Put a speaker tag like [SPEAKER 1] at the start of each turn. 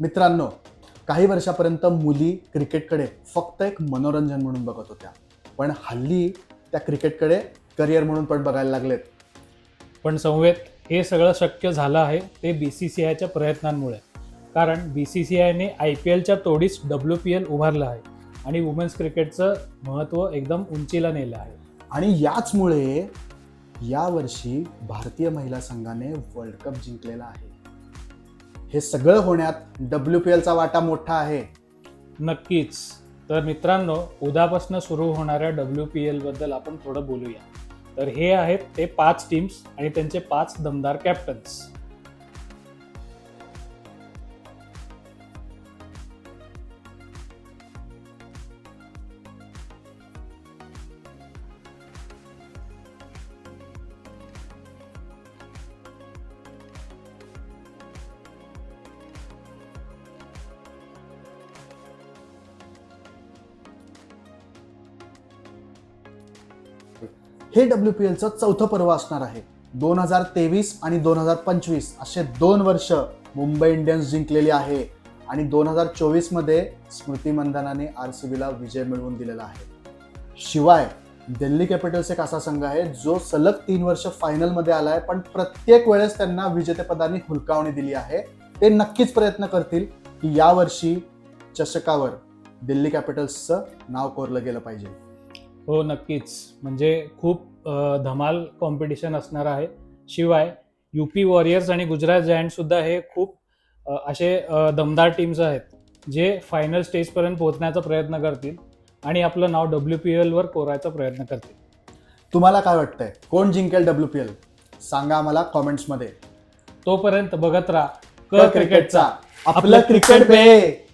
[SPEAKER 1] मित्रांनो काही वर्षापर्यंत मुली क्रिकेटकडे फक्त एक मनोरंजन म्हणून बघत होत्या. पण हल्ली त्या क्रिकेटकडे करिअर म्हणून पण बघायला लागलेत.
[SPEAKER 2] पण संवेद हे सगळं शक्य झालं आहे ते बी सी सी आयच्या प्रयत्नांमुळे. कारण बी सी सी आयने आय पी एलच्या तोडीस डब्ल्यू पी एल उभारलं आहे आणि वुमेन्स क्रिकेटचं महत्त्व एकदम उंचीला नेलं आहे.
[SPEAKER 1] आणि याचमुळे यावर्षी भारतीय महिला संघाने वर्ल्ड कप जिंकलेला आहे. हे सगळं होण्यात डब्ल्यू पी एलचा वाटा मोठा आहे.
[SPEAKER 2] नक्कीच. तर मित्रांनो उद्यापासून सुरू होणाऱ्या डब्ल्यू पी एलबद्दल आपण थोडं बोलूया. तर हे आहेत ते पाच टीम्स आणि त्यांचे पाच दमदार कॅप्टन्स
[SPEAKER 1] हे डब्ल्यू पी एलचं चौथं पर्व असणार आहे. दोन हजार तेवीस आणि दोन हजार पंचवीस असे दोन वर्ष मुंबई इंडियन्स जिंकलेली आहे आणि दोन हजार चोवीसमध्ये स्मृती मंदनाने आर सी बीला विजय मिळवून दिलेला आहे. शिवाय दिल्ली कॅपिटल्स एक असा संघ आहे जो सलग तीन वर्ष फायनलमध्ये आला आहे पण प्रत्येक वेळेस त्यांना विजेतेपदाने हुलकावणी दिली आहे. ते नक्कीच प्रयत्न करतील की यावर्षी चषकावर दिल्ली कॅपिटल्सचं नाव कोरलं गेलं पाहिजे.
[SPEAKER 2] हो नक्कीच. म्हणजे खूप धमाल कॉम्पिटिशन असणार आहे. शिवाय यू पी वॉरियर्स आणि गुजरात जायंट सुद्धा हे खूप असे दमदार टीम्स आहेत जे फायनल स्टेजपर्यंत पोहोचण्याचा प्रयत्न करतील आणि आपलं नाव डब्ल्यू पी एलवर कोरायचा प्रयत्न करतील.
[SPEAKER 1] तुम्हाला काय वाटतंय? कोण जिंकेल डब्ल्यू पी एल सांगा आम्हाला कॉमेंट्समध्ये
[SPEAKER 2] तोपर्यंत बघत राहा.
[SPEAKER 1] क क्रिकेटचा. आपलं क्रिकेट बे.